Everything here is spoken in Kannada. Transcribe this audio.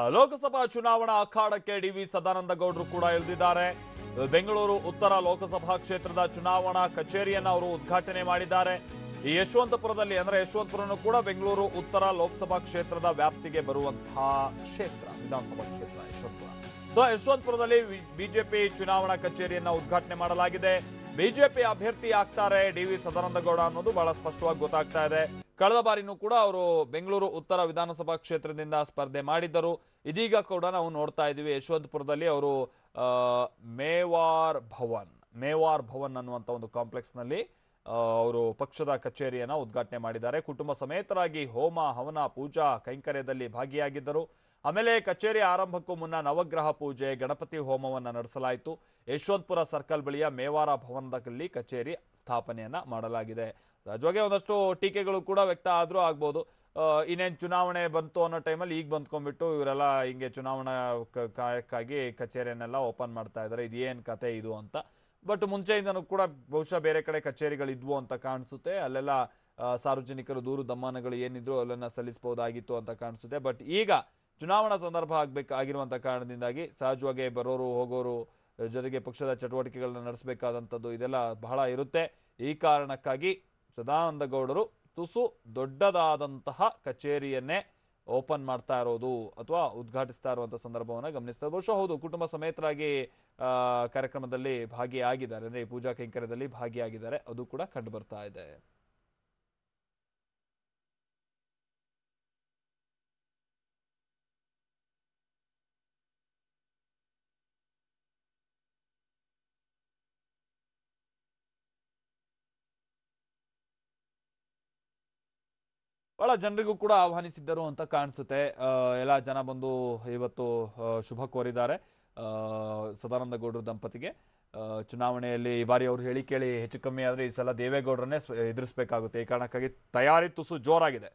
ಲೋಕಸಭಾ ಚುನಾವಣಾ ಅಖಾಡಕ್ಕೆ ಡಿವಿ ಸದಾನಂದ ಗೌಡರು ಕೂಡ ಇಳಿದಿದ್ದಾರೆ. ಬೆಂಗಳೂರು ಉತ್ತರ ಲೋಕಸಭಾ ಕ್ಷೇತ್ರದ ಚುನಾವಣಾ ಕಚೇರಿಯನ್ನು ಅವರು ಉದ್ಘಾಟನೆ ಮಾಡಿದ್ದಾರೆ. ಈ ಯಶವಂತಪುರದಲ್ಲಿ ಅಂದ್ರೆ ಯಶವಂತಪುರನು ಕೂಡ ಬೆಂಗಳೂರು ಉತ್ತರ ಲೋಕಸಭಾ ಕ್ಷೇತ್ರದ ವ್ಯಾಪ್ತಿಗೆ ಬರುವಂತಹ ಕ್ಷೇತ್ರ, ವಿಧಾನಸಭಾ ಕ್ಷೇತ್ರ ಯಶವಂತಪುರ. ಸೊ, ಯಶವಂತಪುರದಲ್ಲಿ ಬಿಜೆಪಿ ಚುನಾವಣಾ ಕಚೇರಿಯನ್ನ ಉದ್ಘಾಟನೆ ಮಾಡಲಾಗಿದೆ. ಬಿಜೆಪಿ ಅಭ್ಯರ್ಥಿ ಆಗ್ತಾರೆ ಡಿ ವಿ ಸದಾನಂದಗೌಡ ಅನ್ನೋದು ಬಹಳ ಸ್ಪಷ್ಟವಾಗಿ ಗೊತ್ತಾಗ್ತಾ ಇದೆ. ಕಳೆದ ಬಾರಿನೂ ಕೂಡ ಅವರು ಬೆಂಗಳೂರು ಉತ್ತರ ವಿಧಾನಸಭಾ ಕ್ಷೇತ್ರದಿಂದ ಸ್ಪರ್ಧೆ ಮಾಡಿದ್ದರು. ಇದೀಗ ಕೂಡ ನಾವು ನೋಡ್ತಾ ಇದ್ದೀವಿ ಯಶವಂತಪುರದಲ್ಲಿ ಅವರು ಮೇವಾರ್ ಭವನ್ ಮೇವಾರ್ ಭವನ್ ಅನ್ನುವಂಥ ಒಂದು ಕಾಂಪ್ಲೆಕ್ಸ್ನಲ್ಲಿ ಅವರು ಪಕ್ಷದ ಕಚೇರಿಯನ್ನು ಉದ್ಘಾಟನೆ ಮಾಡಿದ್ದಾರೆ. ಕುಟುಂಬ ಸಮೇತರಾಗಿ ಹೋಮ, ಹವನ, ಪೂಜಾ ಕೈಂಕರ್ಯದಲ್ಲಿ ಭಾಗಿಯಾಗಿದ್ದರು. ಆಮೇಲೆ ಕಚೇರಿ ಆರಂಭಕ್ಕೂ ಮುನ್ನ ನವಗ್ರಹ ಪೂಜೆ, ಗಣಪತಿ ಹೋಮವನ್ನು ನಡೆಸಲಾಯಿತು. ಯಶವಂತಪುರ ಸರ್ಕಲ್ ಬಳಿಯ ಮೇವಾರ ಭವನದಲ್ಲಿ ಕಚೇರಿ ಸ್ಥಾಪನೆಯನ್ನ ಮಾಡಲಾಗಿದೆ. ಸಹಜವಾಗಿ ಒಂದಷ್ಟು ಟೀಕೆಗಳು ಕೂಡ ವ್ಯಕ್ತ ಆದರೂ ಆಗ್ಬೋದು. ಇನ್ನೇನು ಚುನಾವಣೆ ಬಂತು ಅನ್ನೋ ಟೈಮಲ್ಲಿ ಈಗ ಬಂದ್ಕೊಂಡ್ಬಿಟ್ಟು ಇವರೆಲ್ಲ ಹಿಂಗೆ ಚುನಾವಣಾ ಕಾರ್ಯಕ್ಕಾಗಿ ಕಚೇರಿಯನ್ನೆಲ್ಲ ಓಪನ್ ಮಾಡ್ತಾ ಇದ್ದಾರೆ. ಇದೇನು ಕತೆ ಇದು ಅಂತ. ಬಟ್ ಮುಂಚೆಯಿಂದನೂ ಕೂಡ ಬಹುಶಃ ಬೇರೆ ಕಡೆ ಕಚೇರಿಗಳಿದ್ವು ಅಂತ ಕಾಣಿಸುತ್ತೆ. ಅಲ್ಲೆಲ್ಲ ಸಾರ್ವಜನಿಕರು ದೂರು ದಮ್ಮಾನಗಳು ಏನಿದ್ರು ಅಲ್ಲನ್ನ ಸಲ್ಲಿಸಬಹುದಾಗಿತ್ತು ಅಂತ ಕಾಣಿಸುತ್ತೆ. ಬಟ್ ಈಗ ಚುನಾವಣಾ ಸಂದರ್ಭ ಆಗ್ಬೇಕು, ಆಗಿರುವಂತ ಕಾರಣದಿಂದಾಗಿ ಸಹಜವಾಗಿ ಬರೋರು, ಹೋಗೋರು, ಜೊತೆಗೆ ಪಕ್ಷದ ಚಟುವಟಿಕೆಗಳನ್ನ ನಡೆಸಬೇಕಾದಂಥದ್ದು ಇದೆಲ್ಲ ಬಹಳ ಇರುತ್ತೆ. ಈ ಕಾರಣಕ್ಕಾಗಿ ಸದಾನಂದ ಗೌಡರು ತುಸು ದೊಡ್ಡದಾದಂತಹ ಕಚೇರಿಯನ್ನೇ ಓಪನ್ ಮಾಡ್ತಾ ಇರೋದು ಅಥವಾ ಉದ್ಘಾಟಿಸ್ತಾ ಇರುವಂಥ ಸಂದರ್ಭವನ್ನು ಗಮನಿಸ್ತಾ ಬಹುಶಃ ಹೌದು, ಕುಟುಂಬ ಸಮೇತರಾಗಿ ಕಾರ್ಯಕ್ರಮದಲ್ಲಿ ಭಾಗಿಯಾಗಿದ್ದಾರೆ. ಅಂದ್ರೆ ಈ ಪೂಜಾ ಕೈಂಕರ್ಯದಲ್ಲಿ ಭಾಗಿಯಾಗಿದ್ದಾರೆ. ಅದು ಕೂಡ ಕಂಡು ಬರ್ತಾ ಇದೆ. ಬಹಳ ಜನರಿಗೂ ಕೂಡ ಆಹ್ವಾನಿಸಿದ್ದರು ಅಂತ ಕಾಣಿಸುತ್ತೆ. ಎಲ್ಲ ಜನ ಬಂದು ಇವತ್ತು ಶುಭ ಕೋರಿದ್ದಾರೆ ಸದಾನಂದ ಗೌಡರು ದಂಪತಿಗೆ. ಚುನಾವಣೆಯಲ್ಲಿ ಈ ಬಾರಿ ಅವರು ಹೇಳಿ ಕೇಳಿ ಹೆಚ್ಚು ಕಮ್ಮಿ ಆದರೆ ಈ ಸಲ ದೇವೇಗೌಡರನ್ನೇ ಎದುರಿಸ್ಬೇಕಾಗುತ್ತೆ. ಈ ಕಾರಣಕ್ಕಾಗಿ ತಯಾರಿ ತುಸು ಜೋರಾಗಿದೆ.